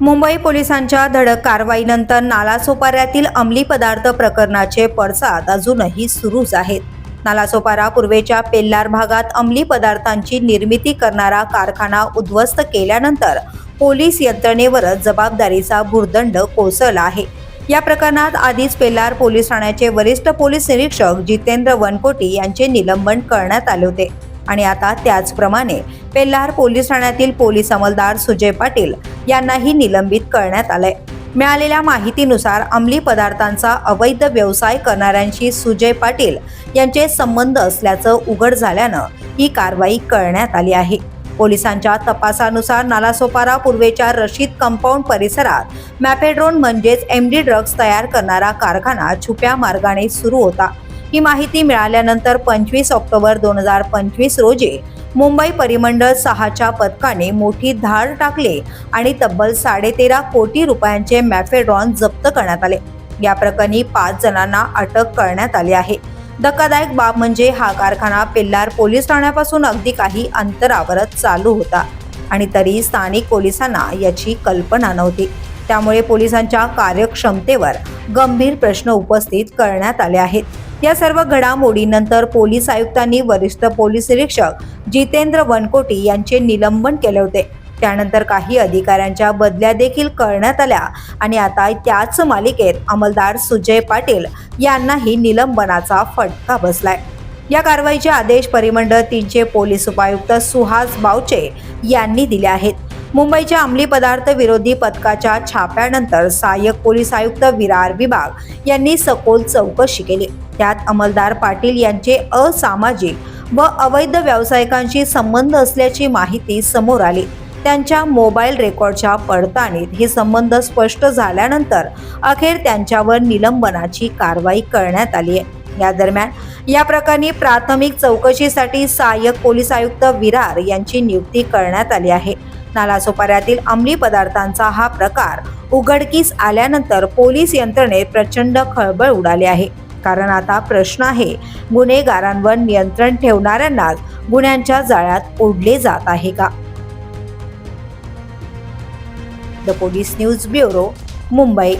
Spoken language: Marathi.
मुंबई पोलिसांच्या धडक कारवाईनंतर नालासोपाऱ्यातील अंमली पदार्थ प्रकरणाचे पडसाद अजूनही सुरूच आहेत. नालासोपारा पूर्वेच्या पेल्लार भागात अंमली पदार्थांची निर्मिती करणारा कारखाना उद्ध्वस्त केल्यानंतर पोलीस यंत्रणेवरच जबाबदारीचा भुर्दंड कोसळला आहे. या प्रकरणात आधीच पेल्लार पोलीस ठाण्याचे वरिष्ठ पोलीस निरीक्षक जितेंद्र वनकोटी यांचे निलंबन करण्यात आले होते. आणि आता त्याचप्रमाणे पेल्लार पोलीस ठाण्यातील पोलीस अंमलदार सुजय पाटील यांनाही निलंबित करण्यात आलंय. मिळालेल्या माहितीनुसार अंमली पदार्थांचा अवैध व्यवसाय करणाऱ्यांशी सुजय पाटील यांचे संबंध असल्याचं उघड झाल्यानं ही कारवाई करण्यात आली आहे. पोलिसांच्या तपासानुसार नालासोपारा पूर्वेच्या रशीद कंपाऊंड परिसरात मॅपेड्रोन म्हणजेच एम डी ड्रग्ज तयार करणारा कारखाना छुप्या मार्गाने सुरू होता. ही माहिती मिळाल्यानंतर पंचवीस ऑक्टोबर दोन हजार पंचवीस रोजी मुंबई परिमंडळ सहाच्या पथकाने मोठी धाड टाकली आणि तब्बल साडेतेरा कोटी रुपयांचे मॅफेड्रॉन जप्त करण्यात आले. या प्रकरणी पाच जणांना अटक करण्यात आली आहे. धक्कादायक बाब म्हणजे हा कारखाना पेल्लार पोलीस ठाण्यापासून अगदी काही अंतरावरच चालू होता आणि तरी स्थानिक पोलिसांना याची कल्पना नव्हती. त्यामुळे पोलिसांच्या कार्यक्षमतेवर गंभीर प्रश्न उपस्थित करण्यात आले आहेत. या सर्व घडामोडीनंतर पोलीस आयुक्तांनी वरिष्ठ पोलीस निरीक्षक जितेंद्र वनकोटी यांचे निलंबन केले होते. त्यानंतर काही अधिकाऱ्यांच्या बदल्या देखील करण्यात आल्या आणि आता त्याच मालिकेत अंमलदार सुजय पाटील यांनाही निलंबनाचा फटका बसलाय. या कारवाईचे आदेश परिमंडळ तीनचे पोलीस उपायुक्त सुहास बावचे यांनी दिले आहेत. मुंबईच्या अंमली पदार्थ विरोधी पथकाच्या छाप्यानंतर सहाय्यक पोलीस आयुक्त विरार विभाग यांनी सखोल चौकशी केली. त्यात अंमलदार पाटील यांचे असामाजिक व अवैध व्यावसायिकांशी संबंध असल्याची माहिती समोर आली. त्यांच्या मोबाईल रेकॉर्डच्या पडताळणीत हे संबंध स्पष्ट झाल्यानंतर अखेर त्यांच्यावर निलंबनाची कारवाई करण्यात आली आहे. या दरम्यान या प्रकरणी प्राथमिक चौकशीसाठी सहाय्यक पोलीस आयुक्त विरार यांची नियुक्ती करण्यात आली आहे. नालासोपाऱ्यातील अंमली पदार्थांचा हा प्रकार उघडकीस आल्यानंतर पोलीस यंत्रणेत प्रचंड खळबळ उडाली आहे. कारण आता प्रश्न आहे गुन्हेगारांवर नियंत्रण ठेवणाऱ्यांनाच गुन्ह्यांच्या जाळ्यात ओढले जात आहे का? The police news bureau Mumbai.